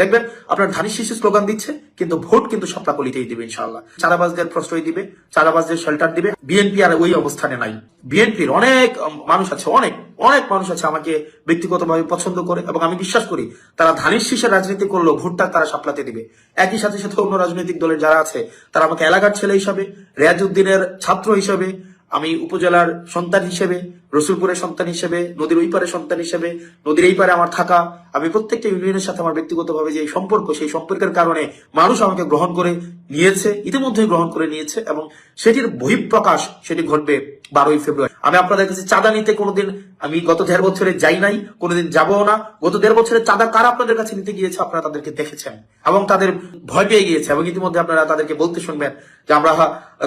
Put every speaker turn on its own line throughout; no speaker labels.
দেখবেন, আপনার ধানের শীর্ষে স্লোগান দিচ্ছে, কিন্তু ভোট কিন্তু সপ্তাহলিতেই দিবে ইনশাআল্লাহ। চাঁদাবাজদের প্রশ্রয় দিবে চাঁদাবাজদের শেল্টার দিবে। বিএনপি আর ওই অবস্থানে নাই। বিএনপির অনেক মানুষ আছে, অনেক অনেক মানুষ আছে আমাকে ব্যক্তিগতভাবে পছন্দ করে এবং আমি বিশ্বাস করি, তারা ধানের শীর্ষে রাজনীতি করলেও ভোটটা তারা সাপলাতে দিবে। একই সাথে সাথে অন্য রাজনৈতিক দলের যারা আছে, তারা আমাকে এলাকার ছেলে হিসাবে, রেয়াজউদ্দিনের ছাত্র হিসাবে, আমি উপজেলার সন্তান হিসেবে রসুলপুরের সন্তান হিসেবে, নদীর ওই পারে সন্তান হিসেবে, নদীর এই পারে আমার থাকা, আমি প্রত্যেকটা ইউনিয়নের সাথে আমার ব্যক্তিগতভাবে যে সম্পর্ক, সেই সম্পর্কের কারণে মানুষ আমাকে গ্রহণ করে নিয়েছে ইতিমধ্যে গ্রহণ করে নিয়েছে, এবং সেটির বহিঃপ্রকাশ সেটি ঘটবে বারোই ফেব্রুয়ারি। আমি আপনাদের কাছে চাঁদা নিতে কোনোদিন, আমি গত দেড় বছরে যাই নাই, কোনোদিন যাব না। গত দেড় বছরে চাঁদা কারা আপনাদের কাছে নিতে গিয়েছে, আপনারা তাদেরকে দেখেছেন, এবং তাদের ভয় পেয়ে গিয়েছে, এবং ইতিমধ্যে আপনারা তাদেরকে বলতে শুনবেন যে আমরা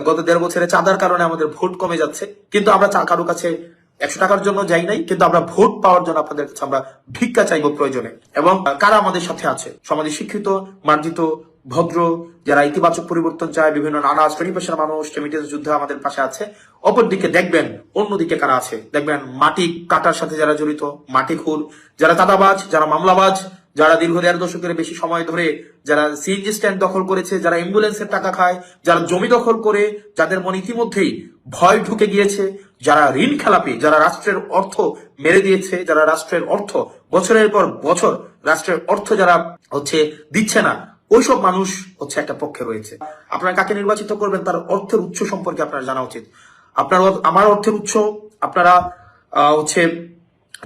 গত দেড় বছরে চাঁদার কারণে আমাদের ভোট কমে যাচ্ছে, কিন্তু আমরা কারও কাছে একশো টাকার জন্য যাই নাই, কিন্তু আমরা ভোট পাওয়ার জন্য আপনাদের কাছে আমরা ভিক্ষা চাইব প্রয়োজনে। এবং কারা আমাদের সাথে আছে? সমাজে শিক্ষিত, মার্জিত, ভদ্র, যারা ইতিবাচক পরিবর্তন চায়, বিভিন্ন নানা শ্রেণি পেশার মানুষ টেমিটেন্স যুদ্ধে আমাদের পাশে আছে। অপরদিকে দেখবেন, অন্যদিকে কারা আছে? দেখবেন মাটি কাটার সাথে যারা জড়িত, মাটি খুর, যারা চাঁদাবাজ, যারা মামলাবাজ, যারা দীর্ঘ দেড় দশকের বেশি সময় ধরে যারা সিএনজি স্ট্যান্ড দখল করেছে, যারা অ্যাম্বুলেন্সের টাকা খায়, যারা জমি দখল করে, যাদের মনে ইতিমধ্যেই ভয় ঢুকে গিয়েছে যারা ঋণ খেলাপি, যারা রাষ্ট্রের অর্থ মেরে দিয়েছে, যারা রাষ্ট্রের অর্থ বছরের পর বছর রাষ্ট্রের অর্থ যারা হচ্ছে দিচ্ছে না, ওইসব মানুষ হচ্ছে একটা পক্ষে রয়েছে। আপনারা কাকে নির্বাচিত করবেন তার অর্থের উৎস সম্পর্কে আপনার জানা উচিত। আপনার আমার অর্থের উৎস আপনারা হচ্ছে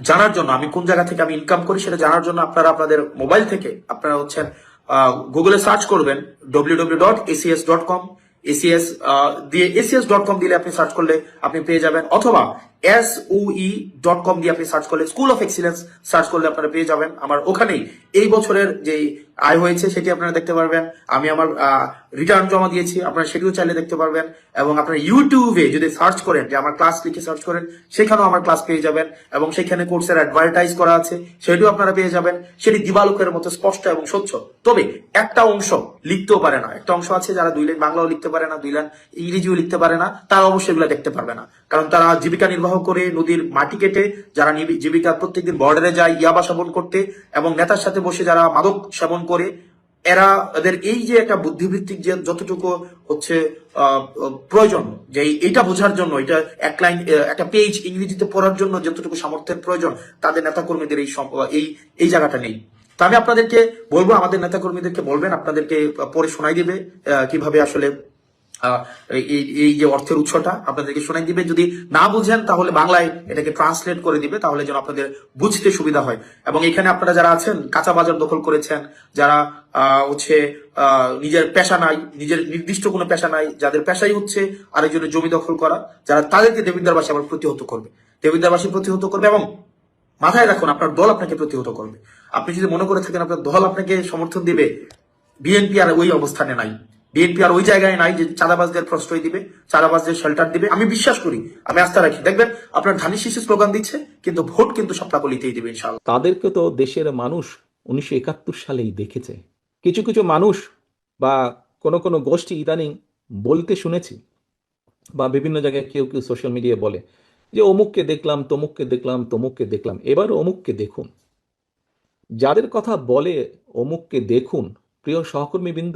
জানার জন্য, আমি কোন জায়গা থেকে আমি ইনকাম করি সেটা জানার জন্য আপনারা আপনাদের মোবাইল থেকে আপনারা হচ্ছেন গুগলে সার্চ করবেন W W dot ACS dot com ACS দিয়ে এসিএস ডট কম দিলে আপনি সার্চ করলে আপনি পেয়ে যাবেন অথবা এস ই ডট কম দিয়ে আপনি সার্চ করলে স্কুল অফ এক্সিলেন্স সার্চ করলে আপনারা পেয়ে যাবেন। আমার ওখানেই, এই বছরের যে আয় হয়েছে সেটি আপনারা দেখতে পারবেন। আমি আমার রিটার্ন জমা দিয়েছি, আপনারা সেটিও চাইলে দেখতে পারবেন। এবং আপনারা ইউটিউবে যদি সার্চ করেন, যে আমার ক্লাস লিখে সার্চ করেন, সেখানেও আমার ক্লাস পেয়ে যাবেন। এবং সেখানে কোর্সের অ্যাডভার্টাইজ করা আছে, সেটিও আপনারা পেয়ে যাবেন। সেটি দিবালোকের মতো স্পষ্ট এবং স্বচ্ছ। তবে একটা অংশ লিখতেও পারে না। একটা অংশ আছে যারা দুই লাইন বাংলাও লিখতে পারে না, দুই লাইন ইংরেজিও লিখতে পারে না, তারা অবশ্যই এগুলো দেখতে পারবে না। কারণ তারা জীবিকা নির্বাহ করে নদীর মাটি কেটে যারা জীবিকা প্রত্যেকদিন বর্ডারে যায়, ইয়াবা সেবন করতে এবং নেতার সাথে বসে যারা মাদক সেবন করে, এরা এদের এই যে একটা বুদ্ধিভিত্তিক যে যতটুকু হচ্ছে প্রয়োজন, যে এইটা বোঝার জন্য, এটা এক লাইন একটা পেজ ইংরেজিতে পড়ার জন্য যতটুকু সামর্থ্যের প্রয়োজন, তাদের নেতাকর্মীদের এই এই এই জায়গাটা নেই। তো আমি আপনাদেরকে বলব, আমাদের নেতাকর্মীদেরকে বলবেন, আপনাদেরকে পরে শোনাই দিবে কীভাবে আসলে এই যে অর্থের উৎসটা আপনাদেরকে শোনাই দিবে। যদি না বুঝেন, তাহলে বাংলায় এটাকে ট্রান্সলেট করে দিবে, তাহলে যেন আপনাদের বুঝতে সুবিধা হয়। এবং এখানে আপনারা যারা আছেন, কাঁচা বাজার দখল করেছেন, যারা হচ্ছে নিজের পেশা নাই, নিজের নির্দিষ্ট কোনো পেশা নাই, যাদের পেশাই হচ্ছে আরেকজনের জমি দখল করা, যারা তাদেরকে দেবিদ্দারবাসী আবার প্রতিহত করবে। দেবিদ্দারবাসী প্রতিহত করবে এবং মাথায় রাখুন, আপনার দল আপনাকে প্রতিহত করবে। আপনি যদি মনে করে থাকেন, আপনার দল আপনাকে সমর্থন দিবে, বিএনপি আর ওই অবস্থানে নাই। বিএনপি আর ওই জায়গায় নাই যে চাঁদাবাজদের প্রশ্রয় দিবে, চাঁদাবাজদের শেল্টার দিবে। আমি বিশ্বাস করি, আমি আস্থা রাখি। দেখবেন, আপনার ধানের শীর্ষে স্লোগান দিচ্ছে, কিন্তু ভোট কিন্তু সপ্তাহলিতেই দিবে ইনশাল্লাহ
তাদেরকে তো দেশের মানুষ উনিশশো একাত্তর সালেই দেখেছে। কিছু কিছু মানুষ বা কোনো কোনো গোষ্ঠী ইদানিং বলতে শুনেছি বা বিভিন্ন জায়গায় কেউ কেউ সোশ্যাল মিডিয়ায় বলে যে, অমুককে দেখলাম, তমুককে দেখলাম তমুককে দেখলাম। এবার অমুককে দেখুন। যাদের কথা বলে অমুককে দেখুন, প্রিয় সহকর্মীবৃন্দ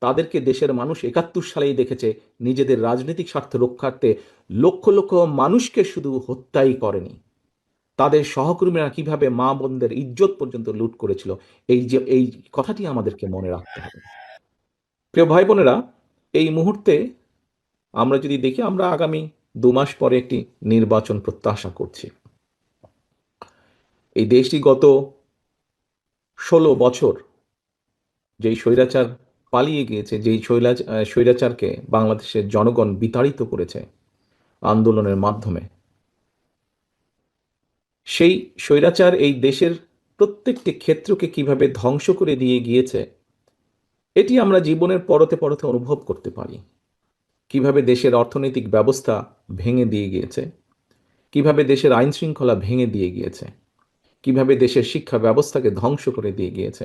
তাদেরকে দেশের মানুষ একাত্তর সালেই দেখেছে, নিজেদের রাজনৈতিক স্বার্থ রক্ষার্থে লক্ষ লক্ষ মানুষকে শুধু হত্যাই করেনি। তাদের সহকর্মীরা কীভাবে মা বোনদের ইজ্জত পর্যন্ত লুট করেছিল, এই যে, এই কথাটি আমাদেরকে মনে রাখতে হবে। প্রিয় ভাই বোনেরা, এই মুহূর্তে আমরা যদি দেখি, আমরা আগামী দু মাস পরে একটি নির্বাচন প্রত্যাশা করছি। এই দেশটি গত ষোলো বছর যেই স্বৈরাচার পালিয়ে গিয়েছে, যেই শৈলাচ স্বৈরাচারকে বাংলাদেশের জনগণ বিতাড়িত করেছে আন্দোলনের মাধ্যমে। সেই স্বৈরাচার এই দেশের প্রত্যেকটি ক্ষেত্রকে কীভাবে ধ্বংস করে দিয়ে গিয়েছে, এটি আমরা জীবনের পরতে পরতে অনুভব করতে পারি। কীভাবে দেশের অর্থনৈতিক ব্যবস্থা ভেঙে দিয়ে গিয়েছে, কীভাবে দেশের আইন শৃঙ্খলা ভেঙে দিয়ে গিয়েছে, কীভাবে দেশের শিক্ষা ব্যবস্থাকে ধ্বংস করে দিয়ে গিয়েছে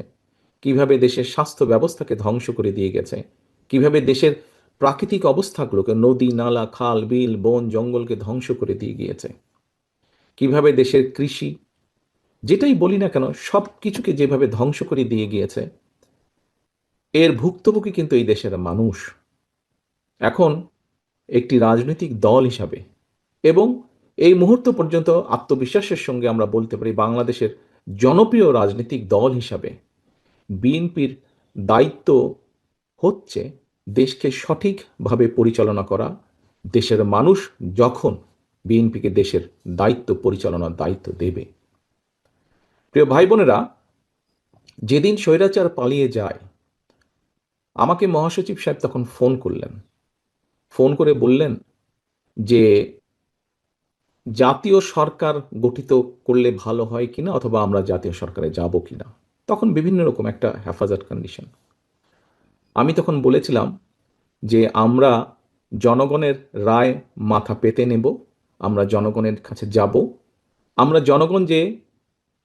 কীভাবে দেশের স্বাস্থ্য ব্যবস্থাকে ধ্বংস করে দিয়ে গেছে? কীভাবে দেশের প্রাকৃতিক অবস্থাগুলোকে নদী, নালা, খাল, বিল, বন, জঙ্গলকে ধ্বংস করে দিয়ে গিয়েছে? কীভাবে দেশের কৃষি, যেটাই বলি না কেন, সব কিছুকে যেভাবে ধ্বংস করে দিয়ে গিয়েছে, এর ভুক্তভোগী কিন্তু এই দেশের মানুষ। এখন একটি রাজনৈতিক দল হিসাবে এবং এই মুহূর্ত পর্যন্ত আত্মবিশ্বাসের সঙ্গে আমরা বলতে পারি বাংলাদেশের জনপ্রিয় রাজনৈতিক দল হিসাবে বিএনপির দায়িত্ব হচ্ছে দেশকে সঠিকভাবে পরিচালনা করা। দেশের মানুষ যখন বিএনপিকে দেশের দায়িত্ব, পরিচালনার দায়িত্ব দেবে। প্রিয় ভাই বোনেরা যেদিন স্বৈরাচার পালিয়ে যায়, আমাকে মহাসচিব সাহেব তখন ফোন করলেন। ফোন করে বললেন যে, জাতীয় সরকার গঠিত করলে ভালো হয় কিনা অথবা আমরা জাতীয় সরকারে যাব কিনা? তখন বিভিন্ন রকম একটা হেফাজত কন্ডিশন আমি তখন বলেছিলাম যে আমরা জনগণের রায় মাথা পেতে নেব, আমরা জনগণের কাছে যাব, আমরা জনগণ যে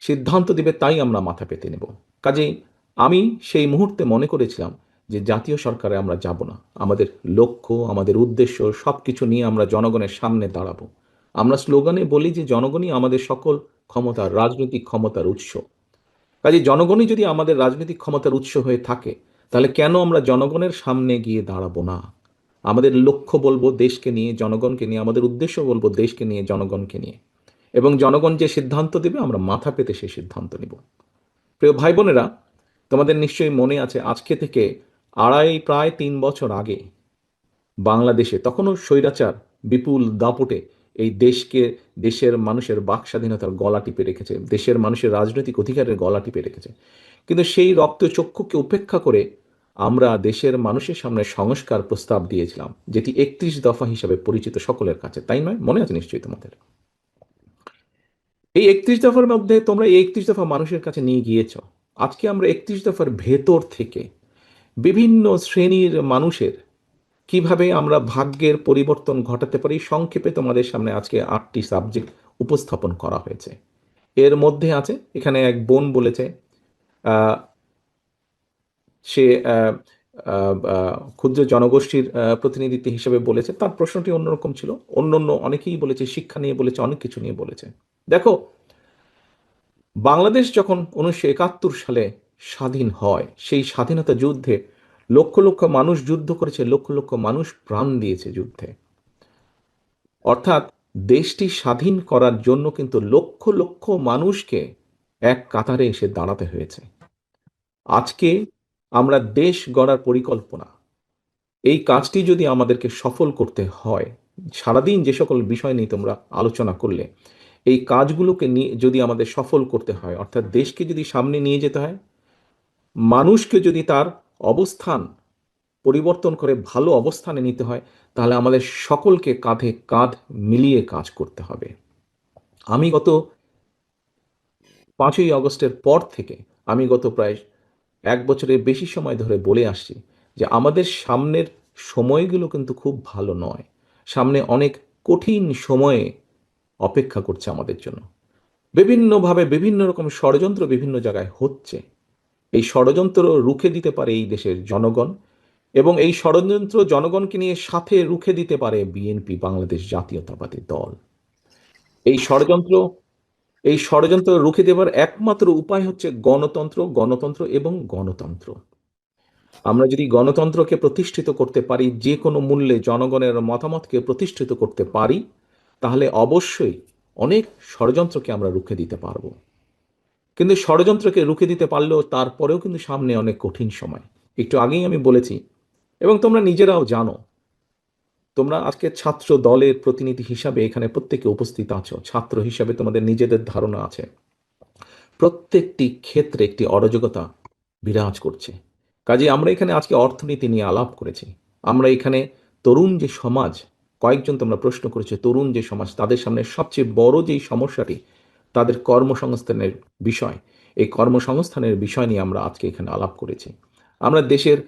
সিদ্ধান্ত দেবে তাই আমরা মাথা পেতে নেব। কাজেই আমি সেই মুহূর্তে মনে করেছিলাম যে জাতীয় সরকারে আমরা যাব না। আমাদের লক্ষ্য, আমাদের উদ্দেশ্য সব কিছু নিয়ে আমরা জনগণের সামনে দাঁড়াবো। আমরা স্লোগানে বলি যে জনগণই আমাদের সকল ক্ষমতার, রাজনৈতিক ক্ষমতার উৎস। কাজে জনগণই যদি আমাদের রাজনৈতিক ক্ষমতার উৎস হয়ে থাকে, তাহলে কেন আমরা জনগণের সামনে গিয়ে দাঁড়াবো না? আমাদের লক্ষ্য বলব দেশকে নিয়ে, জনগণকে নিয়ে, আমাদের উদ্দেশ্য বলব দেশকে নিয়ে, জনগণকে নিয়ে। এবং জনগণ যে সিদ্ধান্ত দেবে, আমরা মাথা পেতে সেই সিদ্ধান্ত নিব। প্রিয় ভাই বোনেরা, তোমাদের নিশ্চয়ই মনে আছে আজকে থেকে আড়াই, প্রায় তিন বছর আগে বাংলাদেশে তখনও স্বৈরাচার বিপুল দাপটে এই দেশকে, দেশের মানুষের বাক স্বাধীনতার গলা টিপে রেখেছে, দেশের মানুষের রাজনৈতিক অধিকারের গলা টিপে রেখেছে। কিন্তু সেই রক্তচক্ষুকে উপেক্ষা করে আমরা দেশের মানুষের সামনে সংস্কার প্রস্তাব দিয়েছিলাম, যেটি একত্রিশ দফা হিসাবে পরিচিত সকলের কাছে। তাই নয়? মনে আছে নিশ্চয়ই তোমাদের? এই একত্রিশ দফার মধ্যে তোমরা এই একত্রিশ দফা মানুষের কাছে নিয়ে গিয়েছ। আজকে আমরা একত্রিশ দফার ভেতর থেকে বিভিন্ন শ্রেণির মানুষের কীভাবে আমরা ভাগ্যের পরিবর্তন ঘটাতে পারি? সংক্ষেপে তোমাদের সামনে আজকে আটটি সাবজেক্ট উপস্থাপন করা হয়েছে। এর মধ্যে আছে, এখানে এক বোন বলেছে সে ক্ষুদ্র জনগোষ্ঠীর প্রতিনিধিত্ব হিসেবে বলেছে। তার প্রশ্নটি অন্যরকম ছিল। অন্য অন্য অনেকেই বলেছে, শিক্ষা নিয়ে বলেছে, অনেক কিছু নিয়ে বলেছে। দেখো, বাংলাদেশ যখন উনিশশো একাত্তর সালে স্বাধীন হয়, সেই স্বাধীনতা যুদ্ধে লক্ষ লক্ষ মানুষ যুদ্ধ করেছে, লক্ষ লক্ষ মানুষ প্রাণ দিয়েছে যুদ্ধে। অর্থাৎ দেশটি স্বাধীন করার জন্য কিন্তু লক্ষ লক্ষ মানুষকে এক কাতারে এসে দাঁড়াতে হয়েছে। আজকে আমরা দেশ গড়ার পরিকল্পনা, এই কাজটি যদি আমাদেরকে সফল করতে হয়, সারাদিন যে সকল বিষয় নিয়ে তোমরা আলোচনা করলে, এই কাজগুলোকে নিয়ে যদি আমাদের সফল করতে হয়, অর্থাৎ দেশকে যদি সামনে নিয়ে যেতে হয়, মানুষকে যদি তার অবস্থান পরিবর্তন করে ভালো অবস্থানে নিতে হয়, তাহলে আমাদের সকলকে কাঁধে কাঁধ মিলিয়ে কাজ করতে হবে। আমি গত পাঁচই আগস্টের পর থেকে আমি গত প্রায় এক বছরের বেশি সময় ধরে বলে আসছি যে আমাদের সামনের সময়গুলো কিন্তু খুব ভালো নয়। সামনে অনেক কঠিন সময়ে অপেক্ষা করছে আমাদের জন্য। বিভিন্নভাবে বিভিন্ন রকম ষড়যন্ত্র বিভিন্ন জায়গায় হচ্ছে। এই ষড়যন্ত্র রুখে দিতে পারে এই দেশের জনগণ এবং এই ষড়যন্ত্র জনগণকে নিয়ে সাথে রুখে দিতে পারে বিএনপি, বাংলাদেশ জাতীয়তাবাদী দল। এই ষড়যন্ত্র এই ষড়যন্ত্র রুখে দেওয়ার একমাত্র উপায় হচ্ছে গণতন্ত্র গণতন্ত্র এবং গণতন্ত্র। আমরা যদি গণতন্ত্রকে প্রতিষ্ঠিত করতে পারি, যে কোনো মূল্যে জনগণের মতামতকে প্রতিষ্ঠিত করতে পারি, তাহলে অবশ্যই অনেক ষড়যন্ত্রকে আমরা রুখে দিতে পারব। কিন্তু ষড়যন্ত্রকে রুখে দিতে পারলেও তারপরেও কিন্তু সামনে অনেক কঠিন সময়। একটু আগেই আমি বলেছি, এবং তোমরা নিজেরাও জানো, তোমরা আজকে ছাত্র দলের প্রতিনিধি হিসাবে এখানে প্রত্যেকে উপস্থিত আছো, ছাত্র হিসাবে তোমাদের নিজেদের ধারণা আছে। প্রত্যেকটি ক্ষেত্রে একটি অরাজকতা বিরাজ করছে। কাজে আমরা এখানে আজকে অর্থনীতি নিয়ে আলাপ করেছি। আমরা এখানে তরুণ যে সমাজ, কয়েকজন তোমরা প্রশ্ন করেছ, তরুণ যে সমাজ, তাদের সামনে সবচেয়ে বড় যেই সমস্যাটি তাদের কর্মসংস্থানের বিষয়। এই কর্মসংস্থানের বিষয় নিয়ে আমরা আজকে এখানে আলাপ করেছি। আমরা দেশের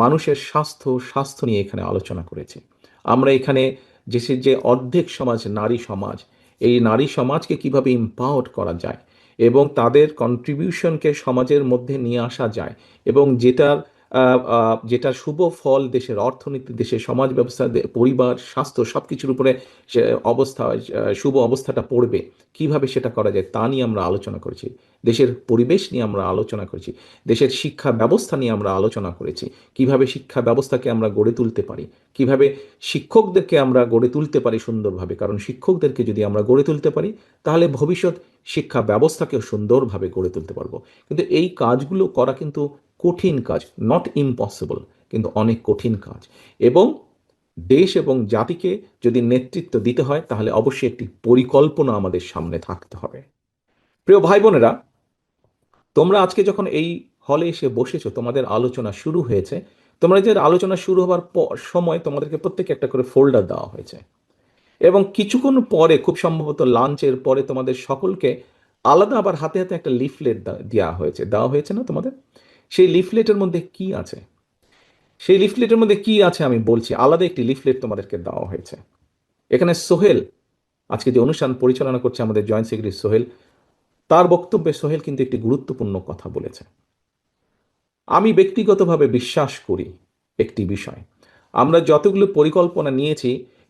মানুষের স্বাস্থ্য স্বাস্থ্য নিয়ে এখানে আলোচনা করেছি। আমরা এখানে দেশের যে অর্ধেক সমাজ, নারী সমাজ, এই নারী সমাজকে কীভাবে ইম্পাওয়ার করা যায় এবং তাদের কন্ট্রিবিউশনকে সমাজের মধ্যে নিয়ে আসা যায় এবং যেটার আহ, শুভ ফল দেশের অর্থনীতি দেশের সমাজ ব্যবস্থা পরিবার স্বাস্থ্য সব কিছুর উপরে সে অবস্থা শুভ অবস্থাটা পড়বে। কীভাবে সেটা করা যায় তা নিয়ে আমরা আলোচনা করেছি। দেশের পরিবেশ নিয়ে আমরা আলোচনা করেছি। দেশের শিক্ষা ব্যবস্থা নিয়ে আমরা আলোচনা করেছি। কীভাবে শিক্ষা ব্যবস্থাকে আমরা গড়ে তুলতে পারি? কীভাবে শিক্ষকদেরকে আমরা গড়ে তুলতে পারি সুন্দরভাবে? কারণ শিক্ষকদেরকে যদি আমরা গড়ে তুলতে পারি তাহলে ভবিষ্যৎ শিক্ষা ব্যবস্থাকেও সুন্দরভাবে গড়ে তুলতে পারব। কিন্তু এই কাজগুলো করা কিন্তু কঠিন কাজ নট ইম্পসিবল কিন্তু অনেক কঠিন কাজ। এবং দেশ এবং জাতিকে যদি নেতৃত্ব দিতে হয়, তাহলে অবশ্যই একটি পরিকল্পনা আমাদের সামনে থাকতে হবে। প্রিয় ভাই বোনেরা তোমরা আজকে যখন এই হলে এসে বসেছো, তোমাদের আলোচনা শুরু হয়েছে। তোমরা যে আলোচনা শুরু প- সময় তোমাদেরকে প্রত্যেকে একটা করে ফোল্ডার দেওয়া হয়েছে। এবং কিছুক্ষণ পরে, খুব সম্ভবত লাঞ্চের পরে তোমাদের সকলকে আলাদা আবার হাতে হাতে একটা লিফলেট দেওয়া হয়েছে। দেওয়া হয়েছে না তোমাদের? সেই লিফলেটের মধ্যে কি আছে? সেই লিফলেটের মধ্যে কি আছে আমি বলছি। আলাদা একটি লিফলেট তোমাদেরকে দেওয়া হয়েছে। এখানে সোহেল, আজকে যে অনুষ্ঠান পরিচালনা করছে আমাদের জয়েন্ট সেক্রেটারি সোহেল, তার বক্তব্যে সোহেল কিন্তু একটি গুরুত্বপূর্ণ কথা বলেছে। আমি ব্যক্তিগতভাবে বিশ্বাস করি একটি বিষয়। আমরা যতগুলো পরিকল্পনা নিয়েছি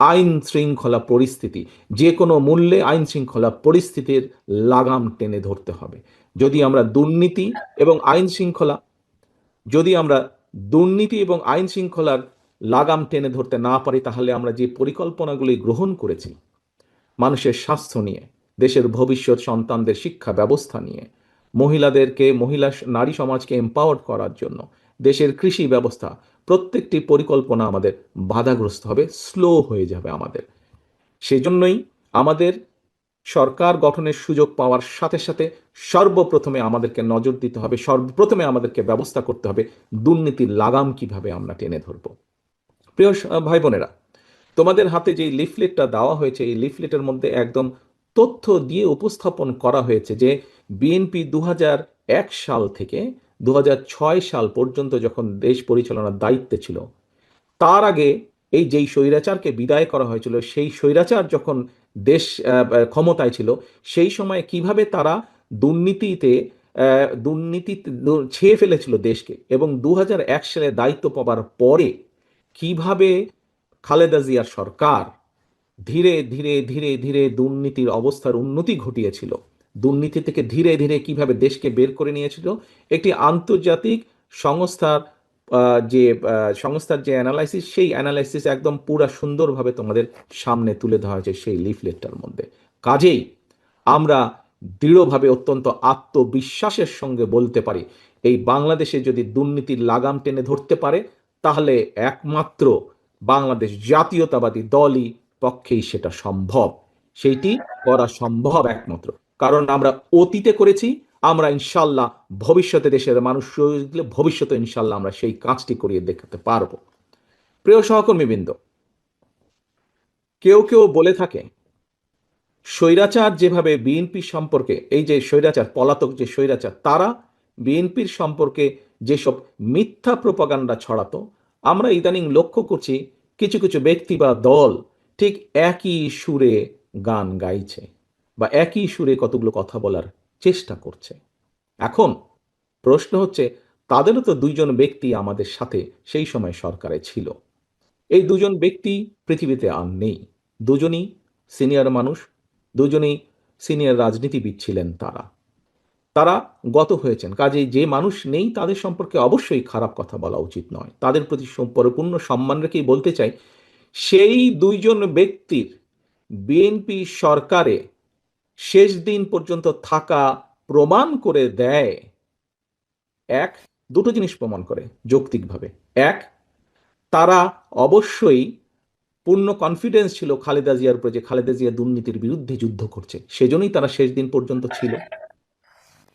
আইন শৃঙ্খলা পরিস্থিতি, যে কোনো মূল্যে আইন শৃঙ্খলা পরিস্থিতির লাগাম টেনে ধরতে হবে। যদি আমরা দুর্নীতি এবং আইন শৃঙ্খলা, যদি আমরা দুর্নীতি এবং আইন শৃঙ্খলার লাগাম টেনে ধরতে না পারি, তাহলে আমরা যে পরিকল্পনাগুলি গ্রহণ করেছি, মানুষের স্বাস্থ্য নিয়ে, দেশের ভবিষ্যৎ সন্তানদের শিক্ষা ব্যবস্থা নিয়ে, মহিলাদেরকে, মহিলা নারী সমাজকে এম্পাওয়ার করার জন্য, দেশের কৃষি ব্যবস্থা প্রত্যেকটি পরিকল্পনা আমাদের বাধাগ্রস্ত হবে স্লো হয়ে যাবে আমাদের। সেজন্যই আমাদের সরকার গঠনের সুযোগ পাওয়ার সাথে সাথে সর্বপ্রথমে আমাদেরকে নজর দিতে হবে, সর্বপ্রথমে আমাদেরকে ব্যবস্থা করতে হবে দুর্নীতির লাগাম কীভাবে আমরা টেনে ধরব। প্রিয় ভাই বোনেরা, তোমাদের হাতে যে লিফলেটটা দেওয়া হয়েছে, এই লিফলেটের মধ্যে একদম তথ্য দিয়ে উপস্থাপন করা হয়েছে যে বিএনপি দু এক সাল থেকে দু হাজার ছয় সাল পর্যন্ত যখন দেশ পরিচালনার দায়িত্বে ছিল, তার আগে এই যেই স্বৈরাচারকে বিদায় করা হয়েছিল, সেই স্বৈরাচার যখন দেশ ক্ষমতায় ছিল, সেই সময় কীভাবে তারা দুর্নীতিতে দুর্নীতি ছেয়ে ফেলেছিল দেশকে এবং দু সালে দায়িত্ব পাবার পরে কীভাবে খালেদা জিয়ার সরকার ধীরে ধীরে ধীরে ধীরে দুর্নীতির অবস্থার উন্নতি ঘটিয়েছিল দুর্নীতি থেকে ধীরে ধীরে কীভাবে দেশকে বের করে নিয়েছিল, একটি আন্তর্জাতিক সংস্থার যে সংস্থার যে অ্যানালাইসিস সেই অ্যানালাইসিস একদম পুরা সুন্দরভাবে তোমাদের সামনে তুলে ধরা হয়েছে সেই লিফলেটটার মধ্যে। কাজেই আমরা দৃঢ়ভাবে অত্যন্ত আত্মবিশ্বাসের সঙ্গে বলতে পারি, এই বাংলাদেশে যদি দুর্নীতির লাগাম টেনে ধরতে পারে, তাহলে একমাত্র বাংলাদেশ জাতীয়তাবাদী দলই পক্ষেই সেটা সম্ভব। সেইটি করা সম্ভব একমাত্র। কারণ আমরা অতীতে করেছি, আমরা ইনশাল্লাহ ভবিষ্যতে দেশের মানুষ ভবিষ্যতে ইনশাল্লাহ আমরা সেই কাজটি করিয়ে দেখাতে পারব। প্রিয় সহকর্মীবৃন্দ, কেউ কেউ বলে থাকে, স্বৈরাচার যেভাবে বিএনপি সম্পর্কে, এই যে স্বৈরাচার, পলাতক যে স্বৈরাচার, তারা বিএনপির সম্পর্কে যেসব মিথ্যা প্রপাগান্ডা ছড়াতো, আমরা ইদানিং লক্ষ্য করছি কিছু কিছু ব্যক্তি বা দল ঠিক একই সুরে গান গাইছে। বা একই সুরে কতগুলো কথা বলার চেষ্টা করছে। এখন প্রশ্ন হচ্ছে, তাদেরও তো দুইজন ব্যক্তি আমাদের সাথে সেই সময় সরকারে ছিল। এই দুজন ব্যক্তি পৃথিবীতে আর নেই। দুজনই সিনিয়র মানুষ, দুজনেই সিনিয়র রাজনীতিবিদ ছিলেন তারা। তারা গত হয়েছেন। কাজেই যে মানুষ নেই তাদের সম্পর্কে অবশ্যই খারাপ কথা বলা উচিত নয়। তাদের প্রতি পরিপূর্ণ সম্মান রেখেই বলতে চাই, সেই দুইজন ব্যক্তির বিএনপি সরকারে শেষ দিন পর্যন্ত থাকা প্রমাণ করে দেয়। এক, দুটো জিনিস প্রমাণ করে যৌক্তিকভাবে। এক, তারা অবশ্যই পূর্ণ কনফিডেন্স ছিল খালেদা জিয়ার উপরে যে খালেদা জিয়া দুর্নীতির বিরুদ্ধে যুদ্ধ করছে। সেজন্যই তারা শেষ দিন পর্যন্ত ছিল।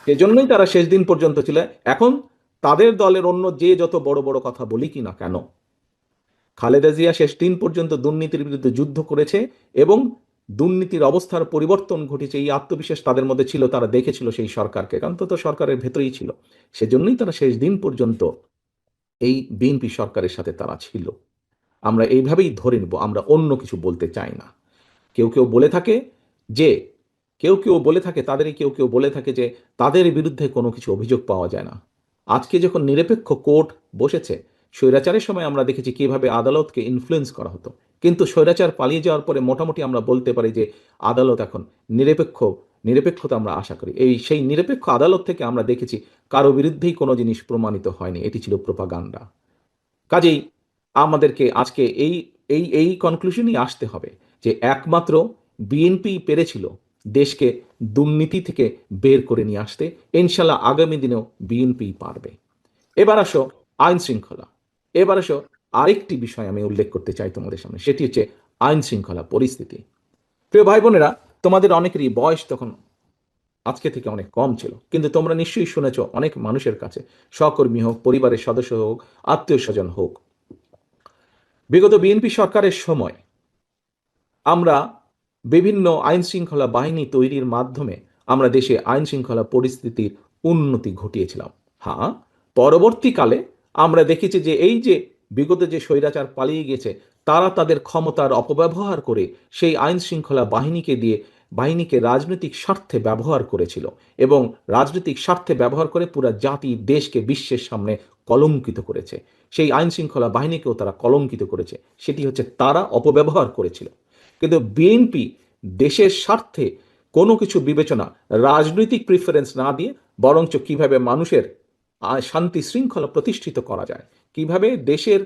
সেজন্যই তারা শেষ দিন পর্যন্ত ছিল। এখন তাদের দলের অন্য যে যত বড় বড় কথা বলি কি না কেন? খালেদা জিয়া শেষ দিন পর্যন্ত দুর্নীতির বিরুদ্ধে যুদ্ধ করেছে এবং দুর্নীতির অবস্থার পরিবর্তন ঘটেছে, এই আত্মবিশ্বাস তাদের মধ্যে ছিল, তারা দেখেছিল সেই সরকারকে। কারণ তো সরকারের ভেতরেই ছিল। সেজন্যই তারা শেষ দিন পর্যন্ত এই বিএনপি সরকারের সাথে তারা ছিল। আমরা এইভাবেই ধরে নেব, আমরা অন্য কিছু বলতে চাই না। কেউ কেউ বলে থাকে যে, কেউ কেউ বলে থাকে, তাদেরই কেউ কেউ বলে থাকে যে, তাদের বিরুদ্ধে কোনো কিছু অভিযোগ পাওয়া যায় না। আজকে যখন নিরপেক্ষ কোর্ট বসেছে, স্বৈরাচারের সময় আমরা দেখেছি কীভাবে আদালতকে ইনফ্লুয়েন্স করা হতো। কিন্তু স্বৈরাচার পালিয়ে যাওয়ার পরে মোটামুটি আমরা বলতে পারি যে আদালত এখন নিরপেক্ষ, নিরপেক্ষতা আমরা আশা করি। এই সেই নিরপেক্ষ আদালত থেকে আমরা দেখেছি কারও বিরুদ্ধেই কোনো জিনিস প্রমাণিত হয়নি। এটি ছিল প্রোপাগান্ডা কাজেই আমাদেরকে আজকে এই এই এই কনক্লুশনই আসতে হবে যে একমাত্র বিএনপি পেরেছিল দেশকে দুর্নীতি থেকে বের করে নিয়ে আসতে। ইনশাল্লাহ আগামী দিনেও বিএনপি পারবে। এবার আসো আইন শৃঙ্খলা এবার আসো আরেকটি বিষয় আমি উল্লেখ করতে চাই তোমাদের সামনে, সেটি হচ্ছে আইন শৃঙ্খলা পরিস্থিতি। প্রিয় ভাই বোনেরা, তোমাদের অনেকেরই বয়স তখন আজকে থেকে অনেক কম ছিল, কিন্তু তোমরা নিশ্চয়ই শুনেছ অনেক মানুষের কাছে, সহকর্মী হোক, পরিবারের সদস্য হোক, আত্মীয় স্বজন হোক, বিগত বিএনপি সরকারের সময় আমরা বিভিন্ন আইন শৃঙ্খলা বাহিনী তৈরির মাধ্যমে আমরা দেশে আইন শৃঙ্খলা পরিস্থিতির উন্নতি ঘটিয়েছিলাম। হ্যাঁ পরবর্তীকালে আমরা দেখেছি যে এই যে বিগত যে স্বৈরাচার পালিয়ে গেছে, তারা তাদের ক্ষমতার অপব্যবহার করে সেই আইন শৃঙ্খলা বাহিনীকে দিয়ে, বাহিনীকে রাজনৈতিক স্বার্থে ব্যবহার করেছিল এবং রাজনৈতিক স্বার্থে ব্যবহার করে পুরো জাতি দেশকে বিশ্বের সামনে কলঙ্কিত করেছে। সেই আইন শৃঙ্খলা বাহিনীকেও তারা কলঙ্কিত করেছে। সেটি হচ্ছে তারা অপব্যবহার করেছিল। কিন্তু বিএনপি দেশের স্বার্থে কোনো কিছু বিবেচনা, রাজনৈতিক প্রিফারেন্স না দিয়ে বরঞ্চ কীভাবে মানুষের শান্তি শৃঙ্খলা প্রতিষ্ঠিত করা যায় কীভাবে দেশের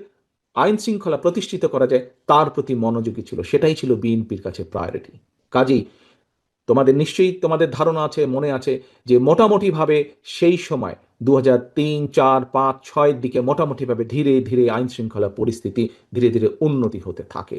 আইন শৃঙ্খলা প্রতিষ্ঠিত করা যায়, তার প্রতি মনোযোগী ছিল। সেটাই ছিল বিএনপির কাছে প্রায়োরিটি কাজেই তোমাদের নিশ্চয়ই তোমাদের ধারণা আছে, মনে আছে যে মোটামুটিভাবে সেই সময় দু হাজার তিন, চার, পাঁচ, ছয়ের দিকে মোটামুটিভাবে ধীরে ধীরে আইন শৃঙ্খলা পরিস্থিতি ধীরে ধীরে উন্নতি হতে থাকে।